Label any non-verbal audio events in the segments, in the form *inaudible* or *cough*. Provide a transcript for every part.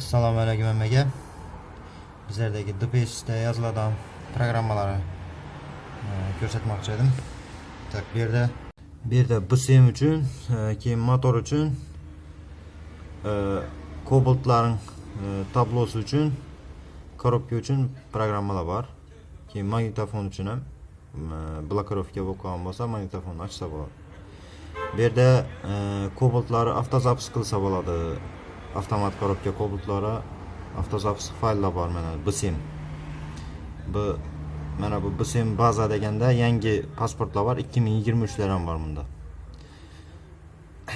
Assalomu alaykum hammaga. Bizlardagi DPS'da yoziladigan programmalarni e, ko'rsatmoqchi edim. Tak, bu yerda bu yerda BSM uchun, e, keyin motor uchun, e, koboltlarning e, tablosi uchun, korobka uchun programmalar bor. Keyin magnitofon ham e, blokirovka qolgan bo'lsa, magnitofonni ochsa bo'ladi. Bu yerda e, koboltlari avtozapis qilsa bo'ladi. Avtomat korobka koboltlari avtozapis fayllar bor mana BSM. Bu mana bu BSM baza deganda yangi pasportlar bor, 2023 lar ham bor bunda. *coughs*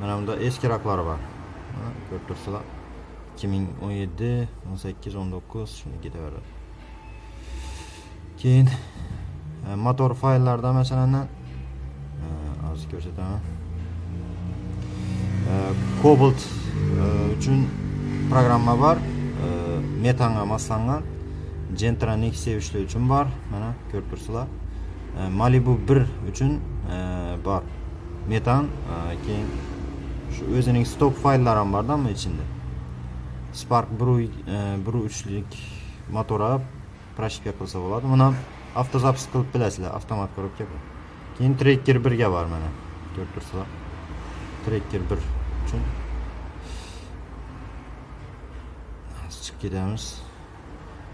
Mana bunda eskiroqlari bor. Ha, Ko'rib turibsizlar. 2017, 18, 19 shuni ketaveradi. Keyin e, motor fayllarda masalan e, hozir ko'rsataman. E, Cobalt e, programma bor. E, Metanga moslangan. Gentra Nexia 3 uchun bor. Mana ko'rib turibsizlar. E, Malibu 1 uchun e, bor. Metan e, keyin shu o'zining stok fayllari ham borda bu ichida. Spark 1 1.3lik motora proshka qilsa bo'ladi. Buni avtozapis qilib bilasizlar, avtomat korobka bu. Keyin Tracker 1 ga bor mana. Ko'rib turibsizlar. Tracker 1 uchun Hozir chiqib ketamiz.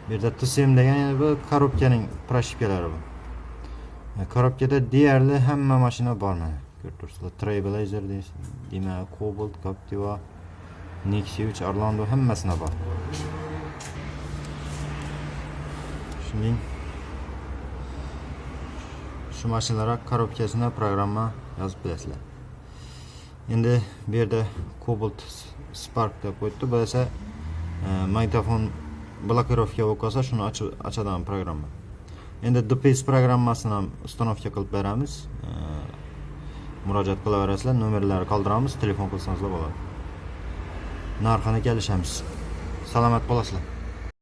Bu yerda TSM degan bu korobkaning proshkalari bu. Korobkada deyarli hamma mashina bor mana. Ko'rib turibsizlar. Trailblazer. Demak, Cobalt, Captiva, Nexia 3, Orlando hammasina bor. Shuning shu mashinalar korobkasini programma yozib bilasizlar Endi bu yerda Cobalt Spark deb qo'yibdi. Bu esa e, magnitofon blokirovka bo'lib qolsa, shuni ochib ochadigan programma. Endi DPS programmasini ham uстановка qilib beramiz. E, murojaat qilaverasizlar, nomerlarni qoldiramiz, telefon qilsangizlar bo'ladi. Narxini kelishamiz. Salomat bo'lasizlar.